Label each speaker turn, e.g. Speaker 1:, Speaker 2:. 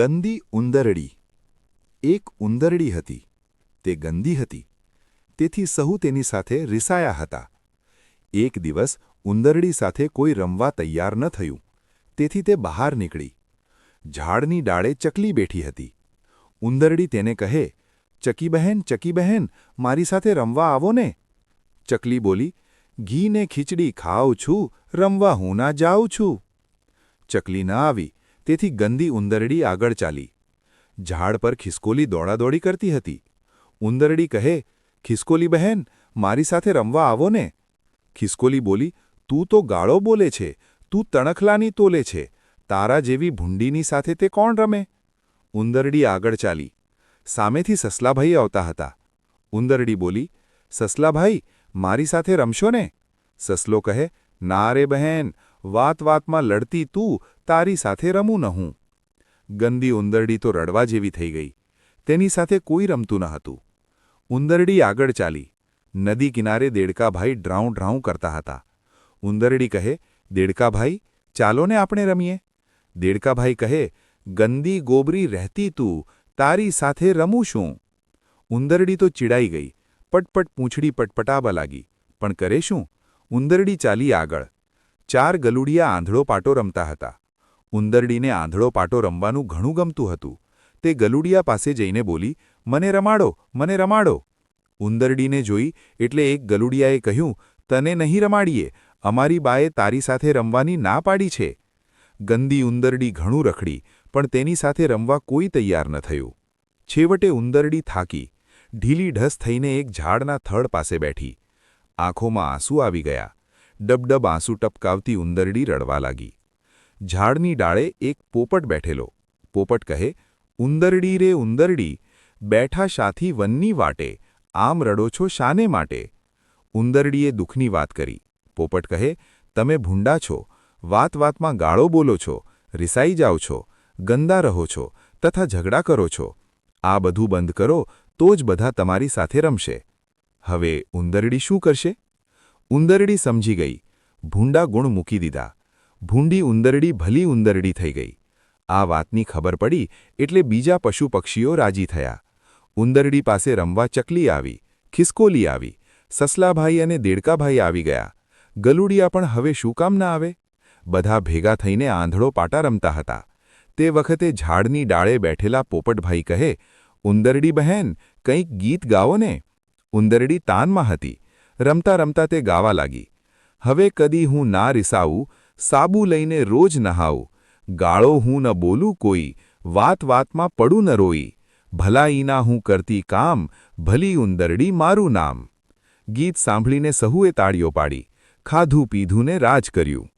Speaker 1: ગંદી ઉંદરડી. એક ઉંદરડી હતી. તે ગંદી હતી. તેથી સહુ તેની સાથે રિસાયા હતા. એક દિવસ ઉંદરડી સાથે કોઈ રમવા તૈયાર ન થયું. તેથી તે બહાર નીકળી. ઝાડની ડાળે ચકલી બેઠી હતી. ઉંદરડી તેને કહે, ચકી બહેન ચકી બહેન, મારી સાથે રમવા આવો ને. ચકલી બોલી, ઘી ને ખીચડી ખાઉં છું, રમવા હું ના જાઉં છું. ચકલી ન આવી. તેથી ગંદી ઉંદરડી આગળ ચાલી. ઝાડ પર ખિસકોલી દોડાદોડી કરતી હતી. ઉંદરડી કહે, ખિસકોલી બહેન, મારી સાથે રમવા આવો ને. ખિસકોલી બોલી, તું તો ગાળો બોલે છે, તું તણખલાની તોલે છે, તારા જેવી ભૂંડીની સાથે તે કોણ રમે? ઉંદરડી આગળ ચાલી. સામેથી સસલાભાઈ આવતા હતા. ઉંદરડી બોલી, સસલાભાઈ, મારી સાથે રમશો ને? સસલો કહે, ના રે બહેન વાત વાતમાં લડતી તું તારી સાથે રમું ન હું ગંદી ઉંદરડી તો રડવા જેવી થઈ ગઈ. તેની સાથે કોઈ રમતું ન હતું. ઉંદરડી આગળ ચાલી. નદી કિનારે દેડકાભાઈ ડ્રાઉં ડ્રાઉં કરતા હતા. ઉંદરડી કહે, દેડકાભાઈ, ચાલો ને આપણે રમીએ. દેડકાભાઈ કહે, ગંદી ગોબરી રહેતી તું, તારી સાથે રમું શું ઉંદરડી તો ચીડાઈ ગઈ. પટપટ પૂંછડી પટપટાવા લાગી. પણ કરે શું? ઉંદરડી ચાલી આગળ. ચાર ગલુડિયા આંધળો પાટો રમતા હતા. ઉંદરડીને આંધળો પાટો રમવાનું ઘણું ગમતું હતું. તે ગલુડિયા પાસે જઈને બોલી, મને રમાડો મને રમાડો. ઉંદરડીને જોઈ, એટલે એક ગલુડિયાએ કહ્યું, તને નહીં રમાડીએ, અમારી બાએ તારી સાથે રમવાની ના પાડી છે. ગંદી ઉંદરડી ઘણું રખડી, પણ તેની સાથે રમવા કોઈ તૈયાર ન થયું. છેવટે ઉંદરડી થાકી. ઢીલી ઢસ થઈને એક ઝાડના થડ પાસે બેઠી. આંખોમાં આંસુ આવી ગયા. ડબડબ આંસુ ટપકાવતી ઉંદરડી રડવા લાગી. ઝાડની ડાળે એક પોપટ બેઠેલો. પોપટ કહે, ઉંદરડી રે ઉંદરડી, બેઠા શાથી વનની વાટે, આમ રડો છો શાને માટે? ઉંદરડીએ દુઃખની વાત કરી. પોપટ કહે, તમે ભૂંડા છો, વાત વાતમાં ગાળો બોલો છો, રિસાઈ જાઓ છો, ગંદા રહો છો, તથા ઝઘડા કરો છો. આ બધું બંધ કરો, તો જ બધા તમારી સાથે રમશે. હવે ઉંદરડી શું કરશે? ઉંદરડી સમજી ગઈ. ભૂંડા ગુણ મૂકી દીધા. ભૂંડી ઉંદરડી ભલી ઉંદરડી થઈ ગઈ. આ વાતની ખબર પડી એટલે બીજા પશુ પક્ષીઓ રાજી થયા. ઉંદરડી પાસે રમવા ચકલી આવી, ખિસકોલી આવી, સસલાભાઈ અને દેડકાભાઈ આવી ગયા. ગલુડિયા પણ હવે શું કામ ના આવે? બધા ભેગા થઈને આંધળો પાટા રમતા હતા. તે વખતે ઝાડની ડાળે બેઠેલા પોપટભાઈ કહે, ઉંદરડી બહેન, કંઈક ગીત ગાઓ ને ઉંદરડી તાનમાં હતી. રમતા રમતા તે ગાવા લાગી. હવે કદી હું ના રિસાવું સાબુ લઈને રોજ નહાવું ગાળો હું ન બોલું કોઈ વાત વાતમાં પડું ન રોઈ. ભલાઈના હું કરતી કામ, ભલી ઉંદરડી મારું નામ. ગીત સાંભળીને સહુએ તાળીઓ પાડી. ખાધું પીધું ને રાજ કર્યું.